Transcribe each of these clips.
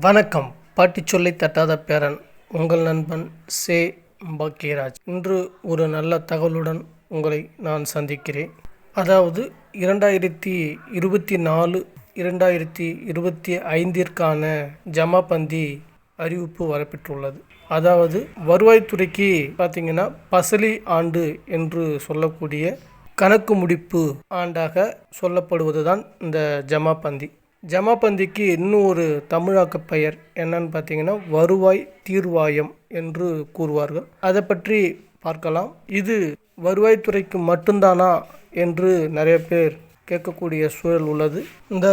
வணக்கம். பாட்டி சொல்லை தட்டாத பேரன் உங்கள் நண்பன் சே. பாக்கியராஜ். இன்று ஒரு நல்ல தகவலுடன் உங்களை நான் சந்திக்கிறேன். அதாவது இரண்டாயிரத்தி இருபத்தி நாலு இரண்டாயிரத்தி இருபத்தி ஐந்திற்கான ஜமாபந்தி அறிவிப்பு வரப்பெற்றுள்ளது. அதாவது வருவாய்த்துறைக்கு பார்த்தீங்கன்னா பசலி ஆண்டு என்று சொல்லக்கூடிய கணக்கு முடிப்பு ஆண்டாக சொல்லப்படுவது தான் இந்த ஜமாபந்தி ஜமாபந்திக்கு இன்னும் ஒரு தமிழாக்க பெயர் என்னன்னு பார்த்தீங்கன்னா வருவாய் தீர்வாயம் என்று கூறுவார்கள். அதை பற்றி பார்க்கலாம். இது வருவாய்த்துறைக்கு மட்டும்தானா என்று நிறைய பேர் கேட்கக்கூடிய சூழல் உள்ளது. இந்த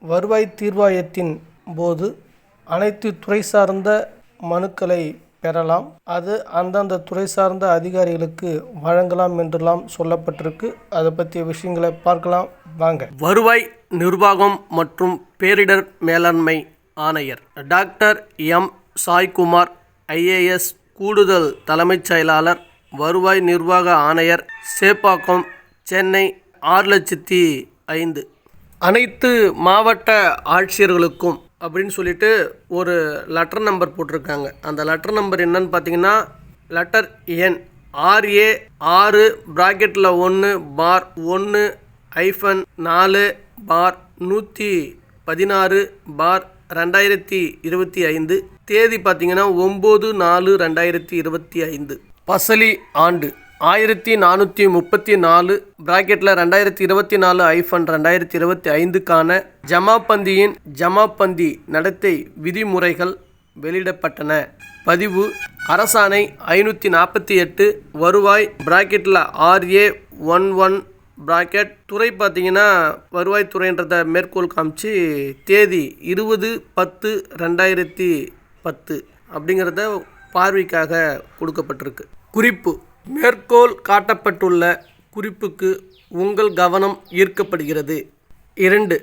வருவாய் தீர்வாயத்தின் போது அனைத்து துறை சார்ந்த மனுக்களை பெறலாம். அது அந்தந்த துறை சார்ந்த அதிகாரிகளுக்கு வழங்கலாம் என்றெல்லாம் சொல்லப்பட்டிருக்கு. அதை பற்றிய விஷயங்களை பார்க்கலாம். வாங்க. வருவாய் நிர்வாகம் மற்றும் பேரிடர் மேலாண்மை ஆணையர். Doctor M. சாய்குமார் ஐஏஎஸ் கூடுதல் தலைமைச் செயலாளர் வருவாய் நிர்வாக ஆணையர் சேப்பாக்கம் சென்னை ஆறு லட்சத்தி ஐந்து. அனைத்து மாவட்ட ஆட்சியர்களுக்கும் அப்படின்னு சொல்லிட்டு ஒரு லெட்டர் நம்பர் போட்டிருக்காங்க. அந்த லெட்டர் நம்பர் என்னன்னு பார்த்தீங்கன்னா லெட்டர் என் ஆர்ஏ ஆறு ப்ராக்கெட்டில் ஒன்று பார் ஒன்று ஐஃபன் நாலு பார் நூற்றி பதினாறு பார் ரெண்டாயிரத்தி இருபத்தி ஐந்து. தேதி பார்த்தீங்கன்னா ஒம்பது நாலு ரெண்டாயிரத்தி இருபத்தி ஐந்து. பசலி ஆண்டு. ஆயிரத்தி நானூற்றி முப்பத்தி நாலு ப்ராக்கெட்டில் ரெண்டாயிரத்தி இருபத்தி நாலு ஐஃபன் ரெண்டாயிரத்தி இருபத்தி ஐந்துக்கான ஜமாபந்தியின் ஜமாபந்தி நடத்தை விதிமுறைகள் வெளியிடப்பட்டன. பதிவு அரசாணை ஐநூற்றி நாற்பத்தி எட்டு வருவாய் பிராக்கெட்டில் ஆர்ஏ ஒன் ஒன் பிராக்கெட் துறை பார்த்தீங்கன்னா வருவாய்த்துறைன்றத மேற்கோள் காமிச்சு தேதி இருபது பத்து ரெண்டாயிரத்தி பத்து அப்படிங்கிறத பார்வைக்காக கொடுக்கப்பட்டிருக்கு. குறிப்பு மேற்கோள் காட்டப்பட்டுள்ள குறிப்புக்கு உங்கள் கவனம் ஈர்க்கப்படுகிறது. இரண்டு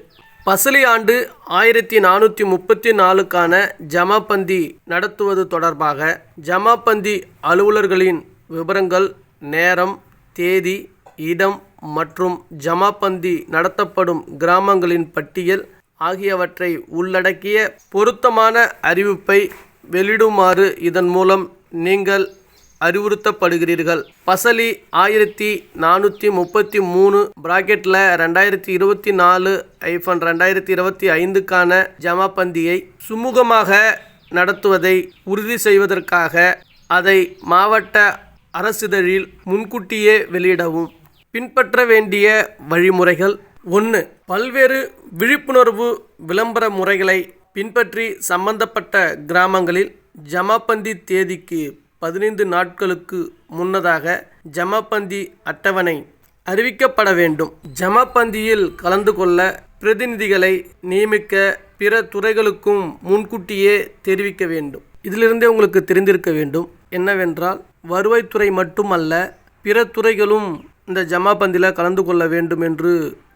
பசலி ஆண்டு ஆயிரத்தி நானூற்றி முப்பத்தி நாலுக்கான ஜமாபந்தி நடத்துவது தொடர்பாக ஜமாபந்தி அலுவலர்களின் விவரங்கள் நேரம் தேதி இடம் மற்றும் ஜமாபந்தி நடத்தப்படும் கிராமங்களின் பட்டியல் ஆகியவற்றை உள்ளடக்கிய பொருத்தமான அறிவிப்பை வெளியிடுமாறு இதன் மூலம் நீங்கள் அறிவுறுத்தப்படுகிறீர்கள். பசலி ஆயிரத்தி நானூற்றி முப்பத்தி மூணு பிராக்கெட்டில் ரெண்டாயிரத்தி இருபத்தி நாலு ஐஃபன் ரெண்டாயிரத்தி இருபத்தி ஐந்துக்கான ஜமாபந்தியை சுமூகமாக நடத்துவதை உறுதி செய்வதற்காக அதை மாவட்ட அரசிதழில் முன்கூட்டியே வெளியிடவும். பின்பற்ற வேண்டிய வழிமுறைகள். ஒன்று பல்வேறு விழிப்புணர்வு விளம்பர முறைகளை பின்பற்றி சம்பந்தப்பட்ட கிராமங்களில் ஜமாபந்தி தேதிக்கு பதினைந்து நாட்களுக்கு முன்னதாக ஜமாபந்தி அட்டவணை அறிவிக்கப்பட வேண்டும். ஜமாபந்தியில் கலந்து கொள்ள பிரதிநிதிகளை நியமிக்க பிற துறைகளுக்கும் முன்கூட்டியே தெரிவிக்க வேண்டும். இதிலிருந்தே உங்களுக்கு தெரிந்திருக்க வேண்டும். என்னவென்றால் வருவாய்த்துறை மட்டுமல்ல பிற துறைகளும் இந்த ஜமாபந்தியில் கலந்து கொள்ள வேண்டும் என்று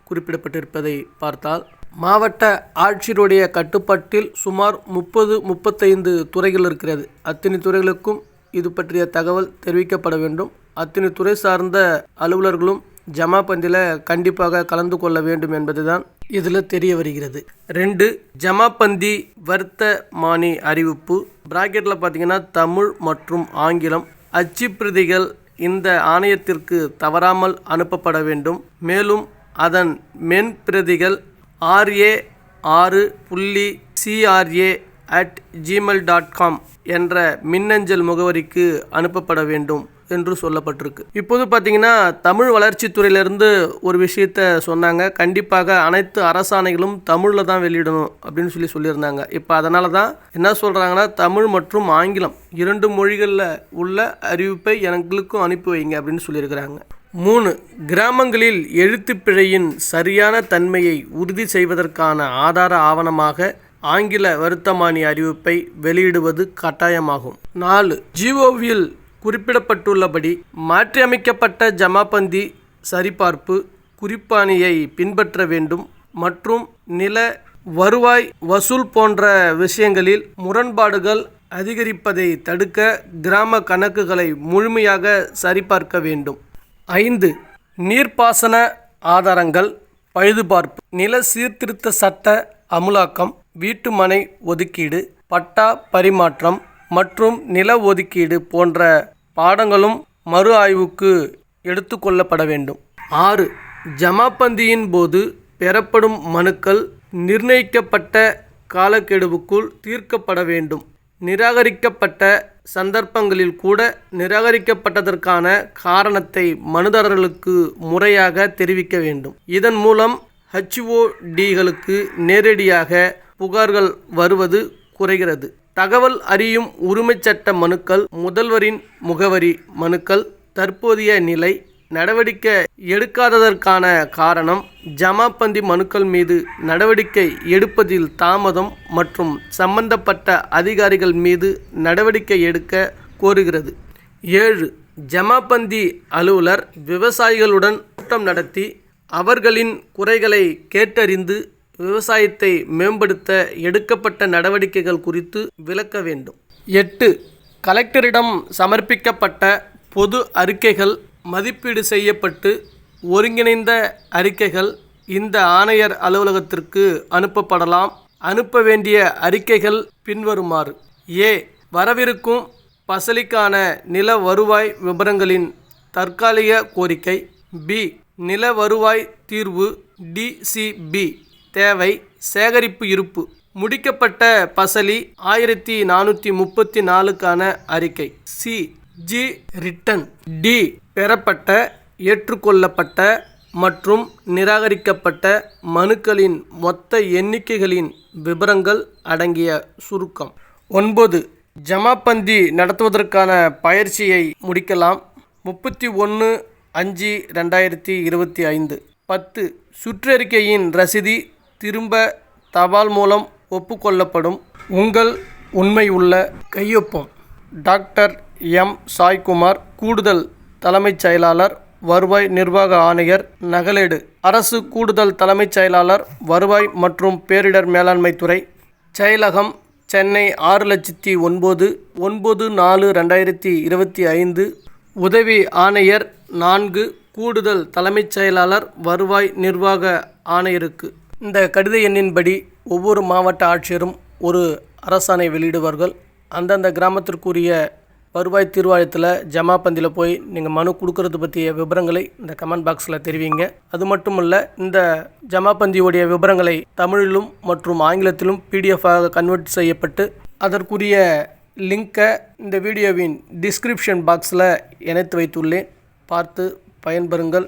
குறிப்பிடப்பட்டிருப்பதை பார்த்தால் மாவட்ட ஆட்சியருடைய கட்டுப்பாட்டில் சுமார் முப்பது முப்பத்தைந்து துறைகள் இருக்கிறது. அத்தனை துறைகளுக்கும் இது பற்றிய தகவல் தெரிவிக்கப்பட வேண்டும். அத்தனை துறை சார்ந்த அலுவலர்களும் ஜமாபந்தியில் கண்டிப்பாக கலந்து கொள்ள வேண்டும் என்பதுதான் இதில் தெரிய வருகிறது. ரெண்டு ஜமாபந்தி வர்த்த மானி அறிவிப்பு. பிராக்கெட்டில் பார்த்தீங்கன்னா தமிழ் மற்றும் ஆங்கிலம். அச்சுப்பிரதிகள் இந்த ஆணையத்திற்கு தவறாமல் அனுப்பப்பட வேண்டும். மேலும் அதன் மென் பிரதிகள் ஆர்ஏ ஆறு புள்ளி CRA at Gmail dot com என்ற மின்னஞ்சல் முகவரிக்கு அனுப்பப்பட வேண்டும். என்று சொல்லப்பட்டிருக்கு. இப்போது பார்த்தீங்கன்னா தமிழ் வளர்ச்சித்துறையிலேருந்து ஒரு விஷயத்த சொன்னாங்க. கண்டிப்பாக அனைத்து அரசாணைகளும் தமிழில் தான் வெளியிடணும் அப்படின்னு சொல்லி சொல்லியிருந்தாங்க. இப்போ அதனால தான் என்ன சொல்கிறாங்கன்னா தமிழ் மற்றும் ஆங்கிலம் இரண்டு மொழிகளில் உள்ள அறிவிப்பை எங்களுக்கும் அனுப்பி வைங்க அப்படின்னு சொல்லியிருக்கிறாங்க. மூணு கிராமங்களில் எழுத்துப்பிழையின் சரியான தன்மையை உறுதி செய்வதற்கான ஆதார ஆவணமாக ஆங்கில வருத்தமானி அறிவிப்பை வெளியிடுவது கட்டாயமாகும். நாலு ஜிஓவியில் குறிப்பிடப்பட்டுள்ளபடி மாற்றியமைக்கப்பட்ட ஜமாபந்தி சரிபார்ப்பு குறிப்பாணியை பின்பற்ற வேண்டும் மற்றும் நில வருவாய் வசூல் போன்ற விஷயங்களில் முரண்பாடுகள் அதிகரிப்பதை தடுக்க கிராம கணக்குகளை முழுமையாக சரிபார்க்க வேண்டும். ஐந்து. நீர்ப்பாசன ஆதாரங்கள் பழுதுபார்ப்பு நில சீர்திருத்த சட்ட அமுலாக்கம் வீட்டுமனை ஒதுக்கீடு பட்டா பரிமாற்றம் மற்றும் நில ஒதுக்கீடு போன்ற பாடங்களும் மறு ஆய்வுக்கு எடுத்துக்கொள்ளப்பட வேண்டும். ஆறு. ஜமாபந்தியின் போது பெறப்படும் மனுக்கள் நிர்ணயிக்கப்பட்ட காலக்கெடுவுக்குள் தீர்க்கப்பட வேண்டும். நிராகரிக்கப்பட்ட சந்தர்ப்பங்களில் கூட நிராகரிக்கப்பட்டதற்கான காரணத்தை மனுதாரர்களுக்கு முறையாக தெரிவிக்க வேண்டும். இதன் மூலம் ஹச்ஓடிகளுக்கு நேரடியாக புகார்கள் வருவது குறைகிறது. தகவல் அறியும் உரிமைச் சட்ட மனுக்கள் முதல்வரின் முகவரி மனுக்கள் தற்போதைய நிலை நடவடிக்கை எடுக்காததற்கான காரணம் ஜமாபந்தி மனுக்கள் மீது நடவடிக்கை எடுப்பதில் தாமதம் மற்றும் சம்பந்தப்பட்ட அதிகாரிகள் மீது நடவடிக்கை எடுக்க கோருகிறது. ஏழு ஜமாபந்தி அலுவலர் விவசாயிகளுடன் கூட்டம் நடத்தி அவர்களின் குறைகளை கேட்டறிந்து விவசாயத்தை மேம்படுத்த எடுக்கப்பட்ட நடவடிக்கைகள் குறித்து விளக்க வேண்டும். எட்டு. கலெக்டரிடம் சமர்ப்பிக்கப்பட்ட பொது அறிக்கைகள் மதிப்பீடு செய்யப்பட்டு ஒருங்கிணைந்த அறிக்கைகள் இந்த ஆணையர் அலுவலகத்திற்கு அனுப்பப்படலாம். அனுப்ப வேண்டிய அறிக்கைகள் பின்வருமாறு. ஏ. வரவிருக்கும் பசலிக்கான நில வருவாய் விவரங்களின் தற்காலிக கோரிக்கை. பி. நில வருவாய் தீர்வு டிசிபி தேவை சேகரிப்பு இருப்பு. முடிக்கப்பட்ட பசலி ஆயிரத்தி நானூற்றி முப்பத்தி நாலுக்கான அறிக்கை. சி. ஜி. ரிட்டன். டி. பெறப்பட்ட ஏற்றுக்கொள்ளப்பட்ட மற்றும் நிராகரிக்கப்பட்ட மனுக்களின் மொத்த எண்ணிக்கைகளின் விபரங்கள் அடங்கிய சுருக்கம். ஒன்பது. ஜமாபந்தி நடத்துவதற்கான பயிற்சியை முடிக்கலாம். முப்பத்தி ஒன்று அஞ்சு ரெண்டாயிரத்தி இருபத்தி ஐந்து. பத்து. சுற்றறிக்கையின் ரசீதி திரும்ப தபால் மூலம் ஒப்புக்கொள்ளப்படும் உங்கள் உண்மையுள்ள கையொப்பம். Doctor M. சாய்குமார் கூடுதல் தலைமைச் செயலாளர் வருவாய் நிர்வாக ஆணையர் நகலேடு. அரசு கூடுதல் தலைமைச் செயலாளர் வருவாய் மற்றும் பேரிடர் மேலாண்மை துறை. செயலகம் சென்னை ஆறு லட்சத்தி ஒன்பது ஒன்பது நாலு ரெண்டாயிரத்தி இருபத்தி ஐந்து. உதவி ஆணையர் நான்கு கூடுதல் தலைமைச் செயலாளர் வருவாய் நிர்வாக ஆணையருக்கு. இந்த கடித எண்ணின்படி ஒவ்வொரு மாவட்ட ஆட்சியரும் ஒரு அரசாணை வெளியிடுவார்கள். அந்தந்த கிராமத்திற்குரிய வருவாய் தீர்வாயத்தில் ஜமாபந்தியில் போய் நீங்கள் மனு கொடுக்கறது பற்றிய விவரங்களை இந்த கமெண்ட் பாக்ஸில் தெரிவிங்க. அது மட்டும் இல்லை இந்த ஜமா பந்தியுடைய விவரங்களை தமிழிலும் மற்றும் ஆங்கிலத்திலும் பிடிஎஃபாக கன்வெர்ட் செய்யப்பட்டு அதற்குரிய லிங்கை இந்த வீடியோவின் டிஸ்கிரிப்ஷன் பாக்ஸில் இணைத்து வைத்துள்ளேன். பார்த்து பயன்பெறுங்கள்.